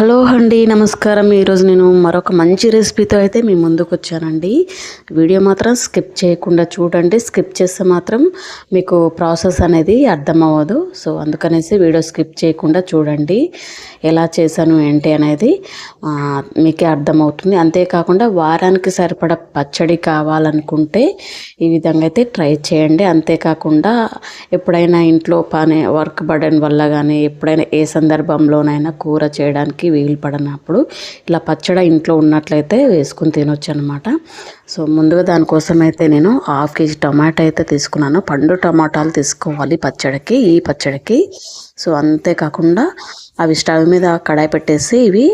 Hello అండి నమస్కారం. ఈరోజు నేను మరొక మంచి రెసిపీతో అయితే మీ ముందుకు వచ్చానండి. వీడియో మాత్రం స్కిప్ చేయకుండా చూడండి. స్కిప్ చేస్తే మాత్రం మీకు ప్రాసెస్ అనేది అర్థమవ్వదు. సో అందుకనేసి వీడియో స్కిప్ చేయకుండా చూడండి. ఎలా చేశాను ఏంటి అనేది మీకే అర్థమవుతుంది. అంతేకాకుండా వారానికి సరిపడ పచ్చడి కావాలనుకుంటే ఈ విధంగా అయితే ట్రై చేయండి. అంతేకాకుండా ఎప్పుడైనా ఇంట్లో పని వర్క్ బర్డెన్ వల్ల కానీ ఎప్పుడైనా ఏ సందర్భంలోనైనా కూర చేయడానికి వీలు పడనప్పుడు ఇలా పచ్చడి ఇంట్లో ఉన్నట్లయితే వేసుకుని తినొచ్చు అనమాట సో ముందుగా దానికోసం అయితే నేను హాఫ్ కేజీ టమాటా అయితే తీసుకున్నాను. పండు టమాటాలు తీసుకోవాలి పచ్చడికి ఈ పచ్చడికి. సో అంతేకాకుండా అవి స్టవ్ మీద కడాయి పెట్టేసి ఇవి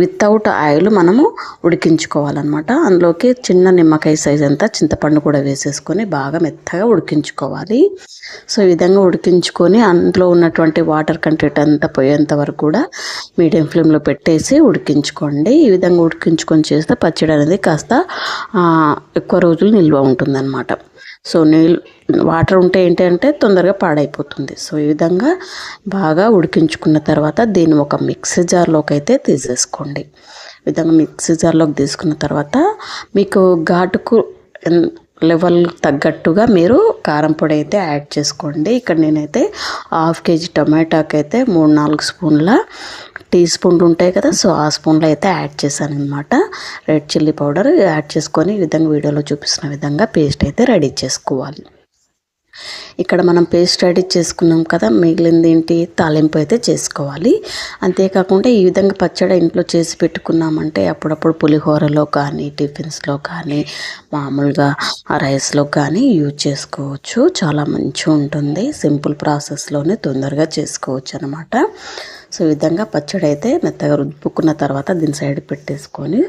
వితౌట్ ఆయిల్ మనము ఉడికించుకోవాలన్నమాట. అందులోకి చిన్న నిమ్మకాయ సైజ్ అంతా చింతపండు కూడా వేసేసుకొని బాగా మెత్తగా ఉడికించుకోవాలి. సో ఈ విధంగా ఉడికించుకొని అందులో ఉన్నటువంటి వాటర్ కంటెంట్ అంతా పోయేంత వరకు కూడా మీడియం ఫ్లేమ్లో పెట్టేసి ఉడికించుకోండి. ఈ విధంగా ఉడికించుకొని చేస్తే పచ్చడి అనేది కాస్త ఎక్కువ రోజులు నిల్వ ఉంటుందన్నమాట. సో నీళ్ళు వాటర్ ఉంటే ఏంటి అంటే తొందరగా పాడైపోతుంది. సో ఈ విధంగా బాగా ఉడికించుకున్న తర్వాత దీన్ని ఒక మిక్సీ జార్లోకి అయితే తీసేసుకోండి. ఈ విధంగా మిక్సీ జార్లోకి తీసుకున్న తర్వాత మీకు ఘాటుకు లెవెల్ తగ్గట్టుగా మీరు కారం పొడి అయితే యాడ్ చేసుకోండి. ఇక్కడ నేనైతే హాఫ్ కేజీ టమాటాకి అయితే మూడు నాలుగు స్పూన్ల టీ స్పూన్లు ఉంటాయి కదా సో ఆ స్పూన్లో అయితే యాడ్ చేశాను అనమాట రెడ్ చిల్లీ పౌడర్ యాడ్ చేసుకొని ఈ విధంగా వీడియోలో చూపిస్తున్న విధంగా పేస్ట్ అయితే రెడీ చేసుకోవాలి. ఇక్కడ మనం పేస్ట్ రెడీ చేసుకున్నాం కదా మిగిలింది ఏంటి తాలింపు అయితే చేసుకోవాలి. అంతేకాకుండా ఈ విధంగా పచ్చడి ఇంట్లో చేసి పెట్టుకున్నామంటే అప్పుడప్పుడు పులిహోరలో కానీ టిఫిన్స్లో కానీ మామూలుగా రైస్లో కానీ యూజ్ చేసుకోవచ్చు. చాలా మంచిగా ఉంటుంది. సింపుల్ ప్రాసెస్లోనే తొందరగా చేసుకోవచ్చు అనమాట సో ఈ విధంగా పచ్చడి అయితే మెత్తగా రుబ్బుకున్న తర్వాత దీని సైడ్ పెట్టేసుకొని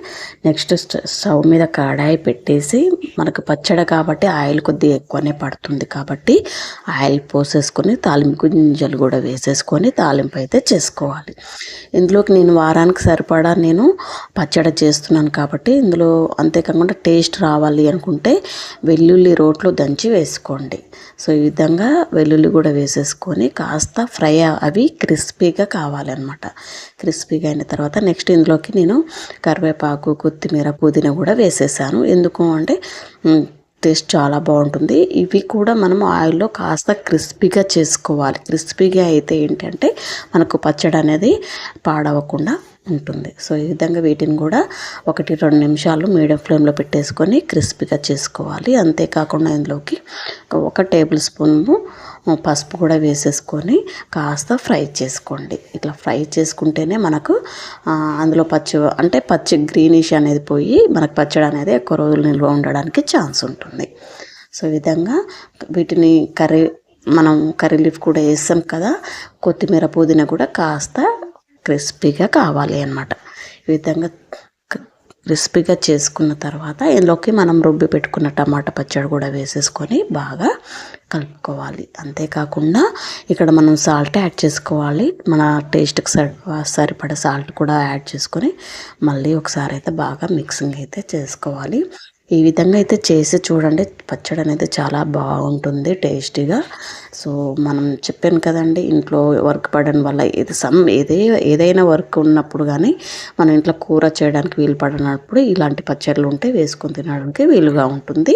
నెక్స్ట్ స్టవ్ మీద కడాయి పెట్టేసి మనకు పచ్చడి కాబట్టి ఆయిల్ కొద్దిగా ఎక్కువనే పడుతుంది కాబట్టి ఆయిల్ పోసేసుకొని తాలింపు గింజలు కూడా వేసేసుకొని తాలింపు అయితే చేసుకోవాలి. ఇందులోకి నేను వారానికి సరిపడా నేను పచ్చడి చేస్తున్నాను కాబట్టి ఇందులో అంతేకాకుండా టేస్ట్ రావాలి అనుకుంటే వెల్లుల్లి రోట్లో దంచి వేసుకోండి. సో ఈ విధంగా వెల్లుల్లి కూడా వేసేసుకొని కాస్త ఫ్రై అవి క్రిస్పీగా కావాలి. కావాలన్నమాట. క్రిస్పీగా అయిన తర్వాత నెక్స్ట్ ఇందులోకి నేను కరివేపాకు కొత్తిమీర పుదీనా కూడా వేసేసాను. ఎందుకు అంటే టేస్ట్ చాలా బాగుంటుంది. ఇవి కూడా మనం ఆయిల్లో కాస్త క్రిస్పీగా చేసుకోవాలి. క్రిస్పీగా అయితే ఏంటంటే మనకు పచ్చడి అనేది పాడవకుండా ఉంటుంది. సో ఈ విధంగా వీటిని కూడా ఒకటి రెండు నిమిషాలు మీడియం ఫ్లేమ్లో పెట్టేసుకొని క్రిస్పీగా చేసుకోవాలి. అంతేకాకుండా ఇందులోకి ఒక టేబుల్ స్పూన్ పసుపు కూడా వేసేసుకొని కాస్త ఫ్రై చేసుకోండి. ఇట్లా ఫ్రై చేసుకుంటేనే మనకు అందులో పచ్చి అంటే పచ్చి గ్రీనిష్ అనేది పోయి మనకు పచ్చడి అనేది ఎక్కువ రోజులు నిల్వ ఉండడానికి ఛాన్స్ ఉంటుంది. సో ఈ విధంగా వీటిని కర్రీ మనం కర్రీ లీఫ్ కూడా వేస్తాం కదా కొత్తిమీర పుదీనా కూడా కాస్త క్రిస్పీగా కావాలి అన్నమాట. ఈ విధంగా క్రిస్పీగా చేసుకున్న తర్వాత ఇందులోకి మనం రుబ్బి పెట్టుకున్న టమాటా పచ్చడి కూడా వేసేసుకొని బాగా కలుపుకోవాలి. అంతేకాకుండా ఇక్కడ మనం సాల్ట్ యాడ్ చేసుకోవాలి. మన టేస్ట్కి సరి సరిపడ సాల్ట్ కూడా యాడ్ చేసుకొని మళ్ళీ ఒకసారి అయితే బాగా మిక్సింగ్ అయితే చేసుకోవాలి. ఈ విధంగా అయితే చేసి చూడండి. పచ్చడి అనేది చాలా బాగుంటుంది టేస్టీగా. సో మనం చెప్పాను కదండి ఇంట్లో వర్క్ పడడం వల్ల ఇది సమ్ ఏదే ఏదైనా వర్క్ ఉన్నప్పుడు కానీ మన ఇంట్లో కూర చేయడానికి వీలు పడినప్పుడు ఇలాంటి పచ్చళ్ళు ఉంటే వేసుకొని తినడానికి వీలుగా ఉంటుంది.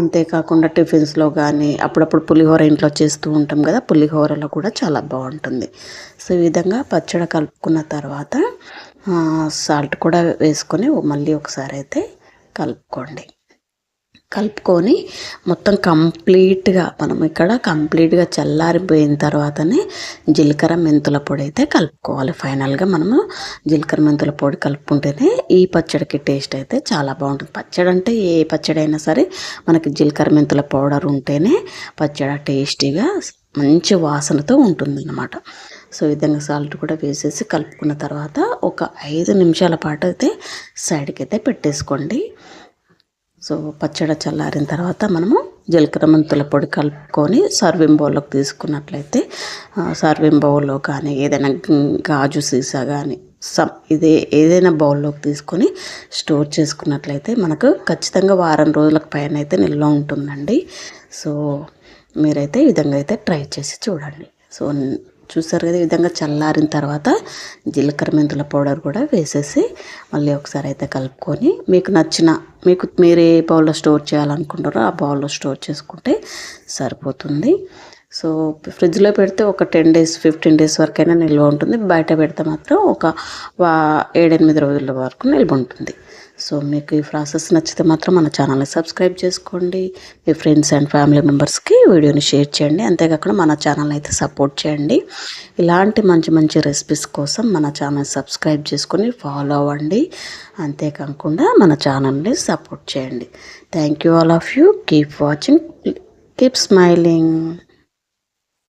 అంతేకాకుండా టిఫిన్స్లో కానీ అప్పుడప్పుడు పులిహోర ఇంట్లో చేస్తూ ఉంటాం కదా పులిహోరలో కూడా చాలా బాగుంటుంది. సో ఈ విధంగా పచ్చడి కలుపుకున్న తర్వాత సాల్ట్ కూడా వేసుకొని మళ్ళీ ఒకసారి అయితే కలుపుకోండి. కలుపుకొని మొత్తం కంప్లీట్గా మనం ఇక్కడ కంప్లీట్గా చల్లారిపోయిన తర్వాతనే జీలకర్ర మెంతుల పొడి అయితే కలుపుకోవాలి. ఫైనల్గా మనము జీలకర్ర మెంతుల పొడి కలుపుకుంటేనే ఈ పచ్చడికి టేస్ట్ అయితే చాలా బాగుంటుంది. పచ్చడి అంటే ఏ పచ్చడి అయినా సరే మనకి జీలకర్ర మెంతుల పౌడర్ ఉంటేనే పచ్చడి టేస్టీగా మంచి వాసనతో ఉంటుందన్నమాట. సో ఈ విధంగా సాల్ట్ కూడా వేసేసి కలుపుకున్న తర్వాత ఒక ఐదు నిమిషాల పాటు అయితే సైడ్కి అయితే పెట్టేసుకోండి. సో పచ్చడి చల్లారిన తర్వాత మనము జీలకర్ర మెంతుల పొడి కలుపుకొని సర్వింగ్ బౌల్లోకి తీసుకున్నట్లయితే సర్వింగ్ బౌల్లో కానీ ఏదైనా గాజు సీసా కానీ సమ్ ఇదే ఏదైనా బౌల్లోకి తీసుకొని స్టోర్ చేసుకున్నట్లయితే మనకు ఖచ్చితంగా వారం రోజులకు పైన అయితే నిల్వ ఉంటుందండి. సో మీరైతే ఈ విధంగా అయితే ట్రై చేసి చూడండి. సో చూసారు కదా ఈ విధంగా చల్లారిన తర్వాత జీలకర్ర మెంతుల పౌడర్ కూడా వేసేసి మళ్ళీ ఒకసారి అయితే కలుపుకొని మీకు నచ్చిన మీకు మీరు ఏ బౌల్లో స్టోర్ చేయాలనుకుంటారో ఆ బౌల్లో స్టోర్ చేసుకుంటే సరిపోతుంది. సో ఫ్రిడ్జ్లో పెడితే ఒక టెన్ డేస్ ఫిఫ్టీన్ డేస్ వరకైనా నిల్వ ఉంటుంది. బయట పెడితే మాత్రం ఒక వా ఏడెనిమిది రోజుల వరకు నిల్వ ఉంటుంది. సో మీకు ఈ ప్రాసెస్ నచ్చితే మాత్రం మన ఛానల్ని సబ్స్క్రైబ్ చేసుకోండి. మీ ఫ్రెండ్స్ అండ్ ఫ్యామిలీ మెంబర్స్కి వీడియోని షేర్ చేయండి. అంతేకాకుండా మన ఛానల్ని అయితే సపోర్ట్ చేయండి. ఇలాంటి మంచి మంచి రెసిపీస్ కోసం మన ఛానల్ సబ్స్క్రైబ్ చేసుకొని ఫాలో అవ్వండి. అంతేకాకుండా మన ఛానల్ని సపోర్ట్ చేయండి. Thank you all of you. Keep watching. Keep smiling.